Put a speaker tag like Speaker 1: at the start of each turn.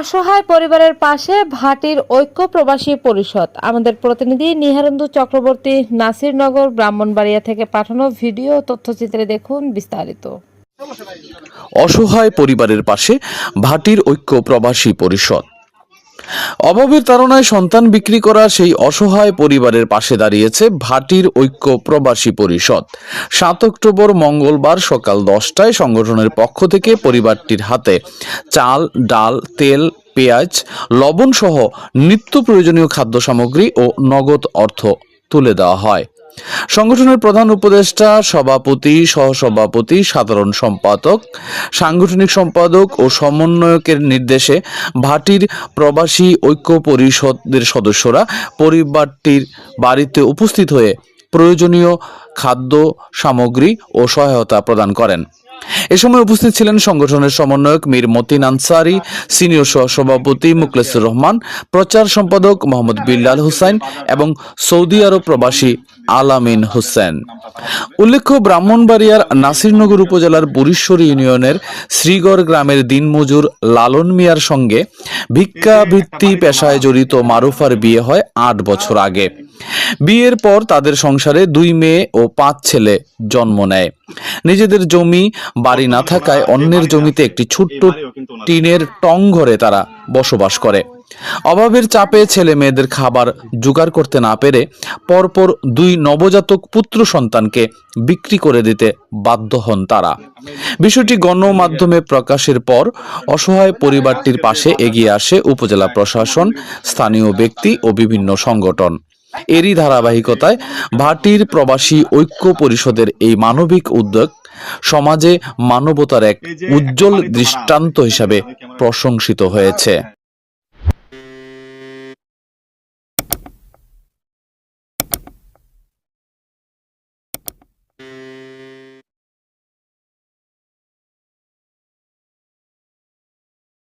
Speaker 1: অসহায় পরিবারের পাশে ভাটির ঐক্য প্রবাসী পরিষদ। আমাদের প্রতিনিধি নিহারেন্দু চক্রবর্তী নাসিরনগর, ব্রাহ্মণবাড়িয়া থেকে পাঠানো ভিডিও তথ্যচিত্রে দেখুন বিস্তারিত।
Speaker 2: অসহায় পরিবারের পাশে ভাটির ঐক্য প্রবাসী পরিষদ। অভাবের তারণায় সন্তান বিক্রি করা সেই অসহায় পরিবারের পাশে দাঁড়িয়েছে ভাটির ঐক্য প্রবাসী পরিষদ। সাত অক্টোবর মঙ্গলবার সকাল দশটায় সংগঠনের পক্ষ থেকে পরিবারটির হাতে চাল, ডাল, তেল, পেঁয়াজ, লবণসহ নিত্য প্রয়োজনীয় খাদ্য সামগ্রী ও নগদ অর্থ তুলে দেওয়া হয়। সংগঠনের প্রধান উপদেষ্টা, সভাপতি, সহসভাপতি, সাধারণ সম্পাদক, সাংগঠনিক সম্পাদক ও সমন্বয়কের নির্দেশে ভাটির প্রবাসী ঐক্য পরিষদের সদস্যরা পরিবারটির বাড়িতে উপস্থিত হয়ে প্রয়োজনীয় খাদ্য সামগ্রী ও সহায়তা প্রদান করেন। এ সময় উপস্থিত ছিলেন সংগঠনের সমন্বয়ক মীর মতিন আনসারি, সিনিয়র সহসভাপতি মুখলেসুর রহমান, প্রচার সম্পাদক মোহাম্মদ বিল্লাল হুসাইন এবং সৌদি আরব প্রবাসী আলামিন হোসেন। উল্লেখ্য, ব্রাহ্মণবাড়িয়ার নাসিরনগর উপজেলার বুড়িশ্বরী ইউনিয়নের শ্রীগড় গ্রামের দিনমজুর লালন মিয়ার সঙ্গে ভিক্ষাবৃত্তি পেশায় জড়িত মারুফার বিয়ে হয় আট বছর আগে। বিয়ের পর তাদের সংসারে দুই মেয়ে ও পাঁচ ছেলে জন্ম নেয়। নিজেদের জমি, বাড়ি না থাকায় অন্যের জমিতে একটি ছোট্ট টিনের টং ঘরে তারা বসবাস করে। অভাবের চাপে ছেলে মেয়েদের খাবার জোগাড় করতে না পেরে পরপর দুই নবজাতক পুত্র সন্তানকে বিক্রি করে দিতে বাধ্য হন তারা। বিষয়টি গণমাধ্যমে প্রকাশের পর অসহায় পরিবারটির পাশে এগিয়ে আসে উপজেলা প্রশাসন, স্থানীয় ব্যক্তি ও বিভিন্ন সংগঠন। এরই ধারাবাহিকতায় ভাটির প্রবাসী ঐক্য পরিষদের এই মানবিক উদ্যোগ সমাজে মানবতার এক উজ্জ্বল দৃষ্টান্ত হিসাবে প্রশংসিত হয়েছে।